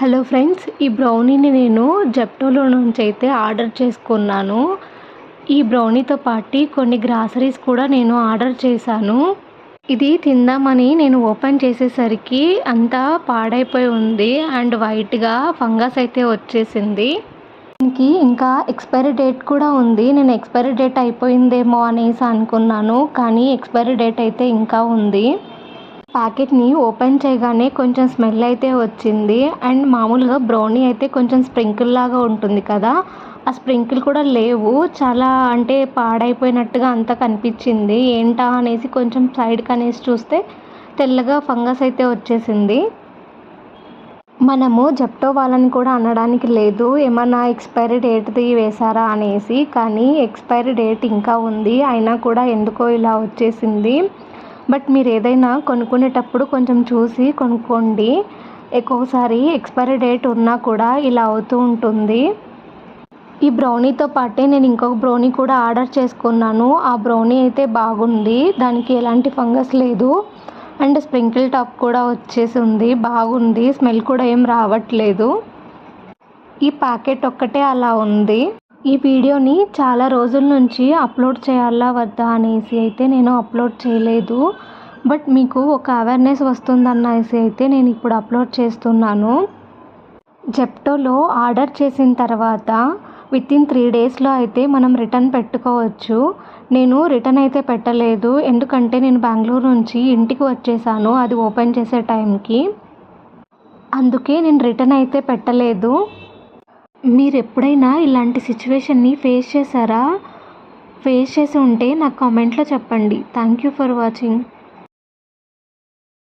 Hello friends ఈ బ్రౌనీని నేను జెప్టోలో నుంచి అయితే ఆర్డర్ చేసుకున్నాను. ఈ బ్రౌనీతో పాటు కొన్ని గ్రాసరీస్ కూడా నేను ఆర్డర్ చేశాను. ఇది తిందామని నేను ఓపెన్ చేసేసరికి అంతా పాడైపోయి ఉంది అండ్ వైట్గా ఫంగస్ అయితే వచ్చేసింది. దీనికి ఇంకా ఎక్స్పైరీ డేట్ కూడా ఉంది. నేను ఎక్స్పైరీ డేట్ అయిపోయిందేమో అనేసి అనుకున్నాను కానీ ఎక్స్పైరీ డేట్ అయితే ఇంకా ఉంది. ప్యాకెట్ని ఓపెన్ చేయగానే కొంచెం స్మెల్ అయితే వచ్చింది. అండ్ మామూలుగా బ్రౌనీ అయితే కొంచెం స్ప్రింకిల్ లాగా ఉంటుంది కదా. ఆ స్ప్రింకిల్ కూడా లేవు. చాలా అంటే పాడైపోయినట్టుగా అంతా కనిపించింది. ఏంటా అనేసి కొంచెం సైడ్కి అనేసి చూస్తే తెల్లగా ఫంగస్ అయితే వచ్చేసింది. మనము జెప్టో వాళ్ళని కూడా అనడానికి లేదు. ఏమన్నా ఎక్స్పైరీ డేట్ది వేశారా అనేసి. కానీ ఎక్స్పైరీ డేట్ ఇంకా ఉంది. అయినా కూడా ఎందుకో ఇలా వచ్చేసింది. బట్ మీరు ఏదైనా కొనుక్కునేటప్పుడు కొంచెం చూసి కొనుక్కోండి. ఎక్కువసారి ఎక్స్పైరీ డేట్ ఉన్నా కూడా ఇలా అవుతూ ఉంటుంది. ఈ బ్రౌనీతో పాటే నేను ఇంకొక బ్రౌనీ కూడా ఆర్డర్ చేసుకున్నాను. ఆ బ్రౌనీ అయితే బాగుంది. దానికి ఎలాంటి ఫంగస్ లేదు. అండ్ స్ప్రింకిల్ టాప్ కూడా వచ్చేసి ఉంది బాగుంది. స్మెల్ కూడా ఏం రావట్లేదు. ఈ ప్యాకెట్ ఒక్కటే అలా ఉంది. ఈ వీడియోని చాలా రోజుల నుంచి అప్లోడ్ చేయాలా వద్దా అనేసి అయితే నేను అప్లోడ్ చేయలేదు. బట్ మీకు ఒక అవేర్నెస్ వస్తుందనేసి అయితే నేను ఇప్పుడు అప్లోడ్ చేస్తున్నాను. జెప్టోలో ఆర్డర్ చేసిన తర్వాత విత్ ఇన్ త్రీ డేస్లో అయితే మనం రిటర్న్ పెట్టుకోవచ్చు. నేను రిటర్న్ అయితే పెట్టలేదు. ఎందుకంటే నేను బెంగళూరు నుంచి ఇంటికి వచ్చేసాను. అది ఓపెన్ చేసే టైంకి. అందుకే నేను రిటర్న్ అయితే పెట్టలేదు. మీరు ఎప్పుడైనా ఇలాంటి సిచ్యువేషన్ని ఫేస్ చేశారా? ఫేస్ చేసి ఉంటే నాకు కామెంట్లో చెప్పండి. Thank you for watching.